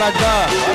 Maracá.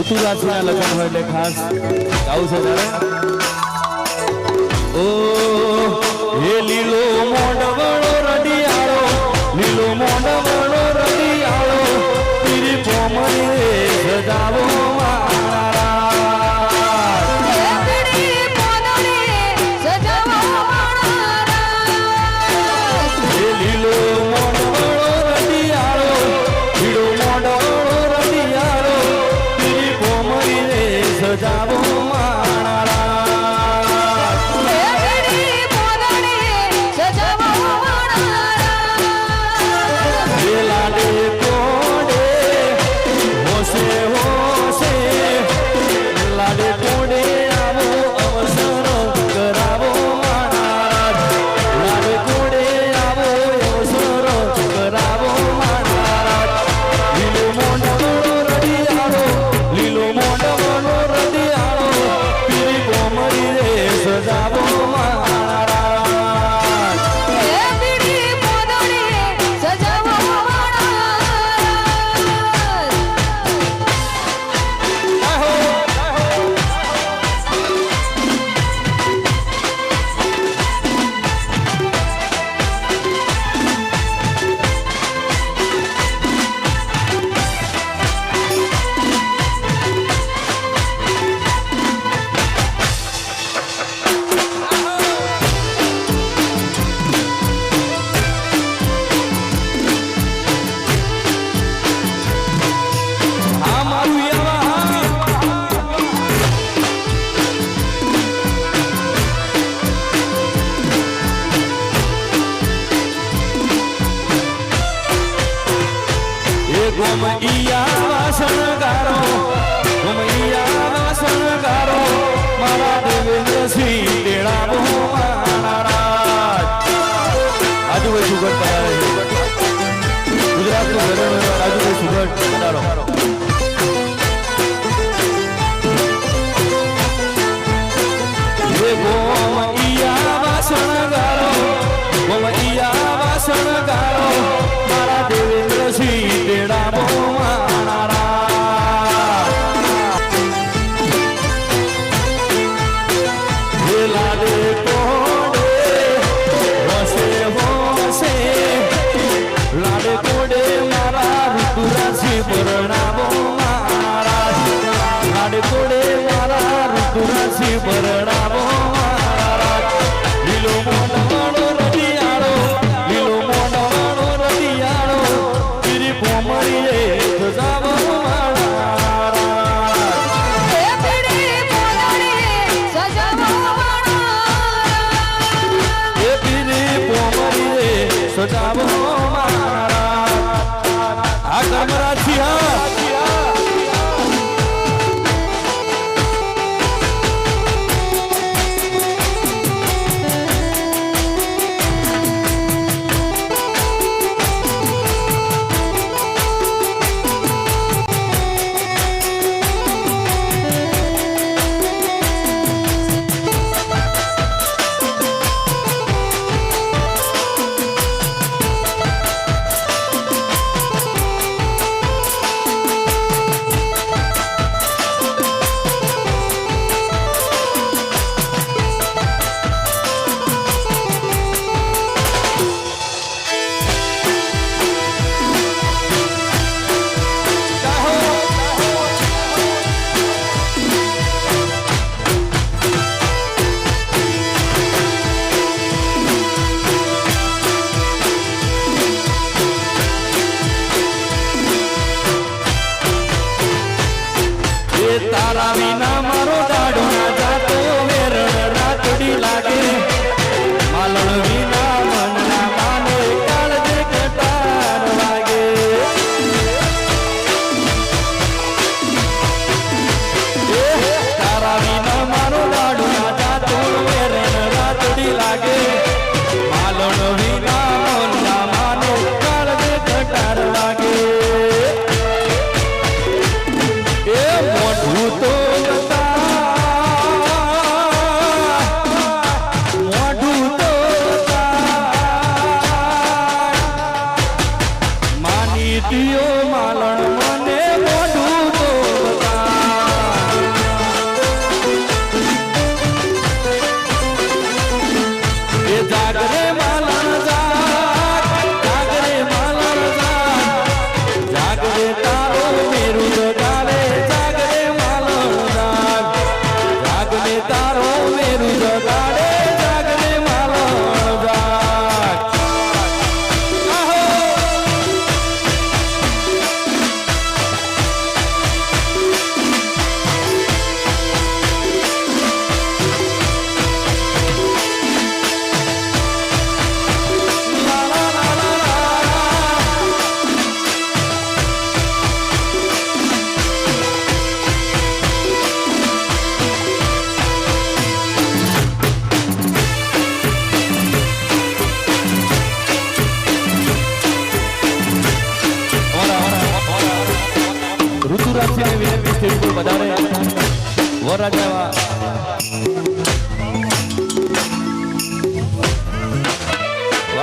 ઋતુરાજના લગ્ન હોય એટલે ખાસ ગાવું છે તારે ઓ, હે લીલો મોડવળો રડિયાળો, લીલો મોડવળો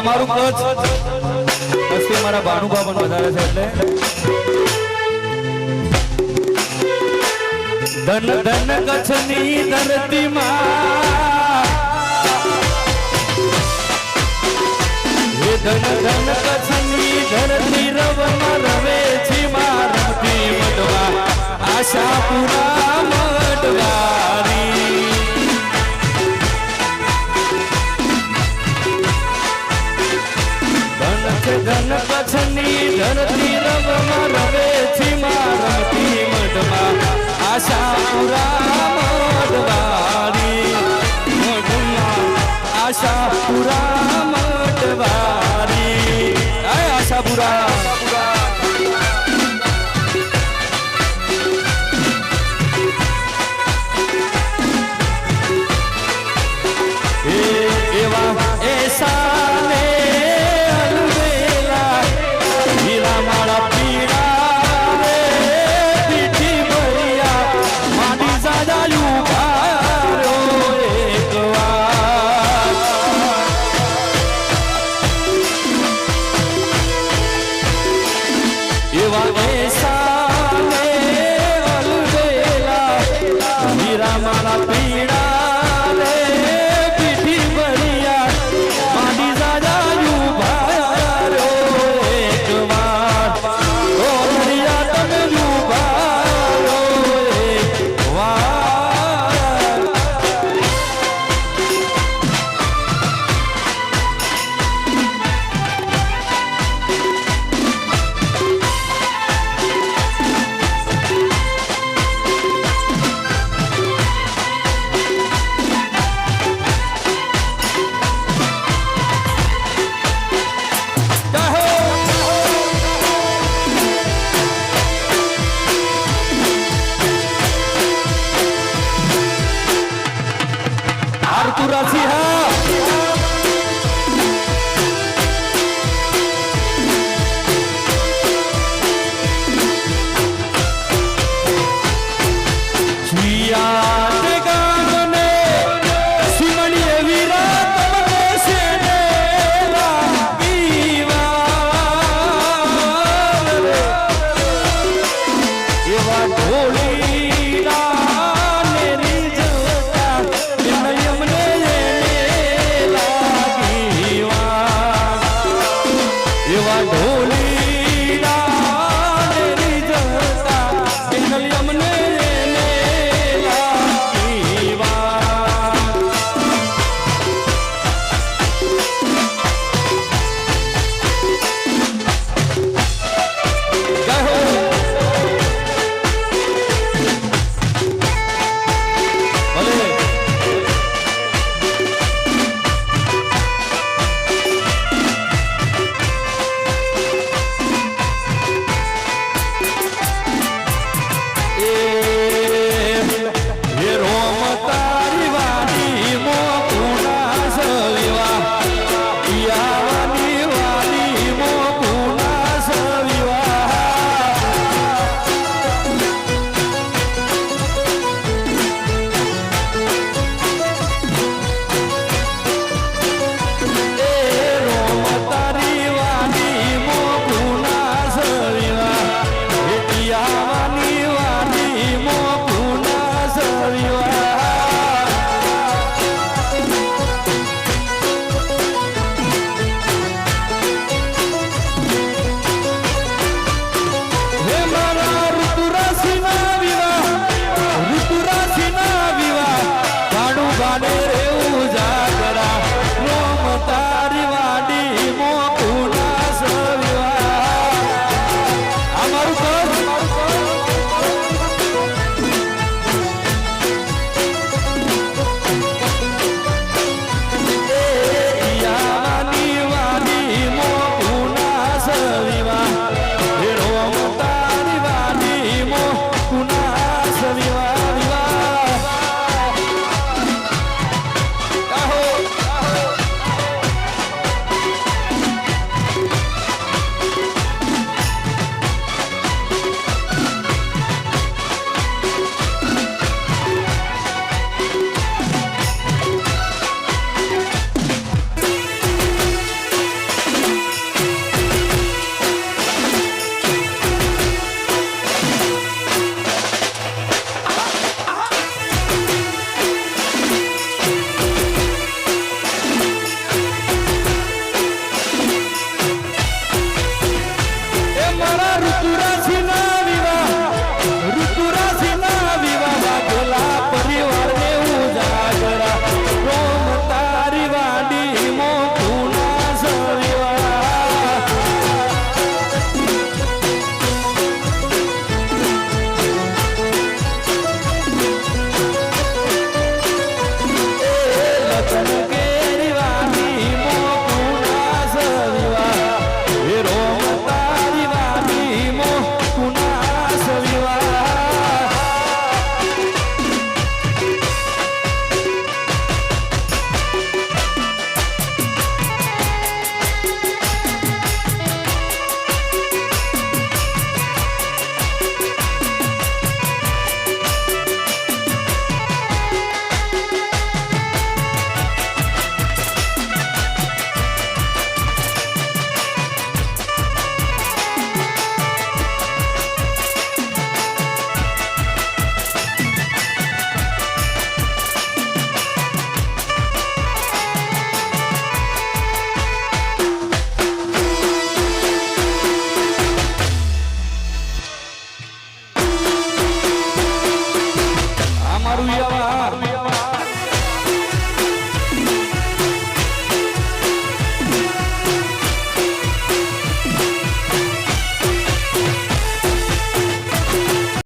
અમારું કચ્છ. વસ્તી અમારા ભાનુભા પણ વધારે છે એટલે. ધન ધન કચ્છની ધરતીમાં. ધન ધન કચ્છની ધરતી રવમાં રવે છે મારા મધવા આશા પૂરા મટવારી ધન કચ્છની ધરતી રમમાં રમે છીમાં રમતી મઢમાં. આશા પુરા મઢવારી. મઢમાં આશા પુરા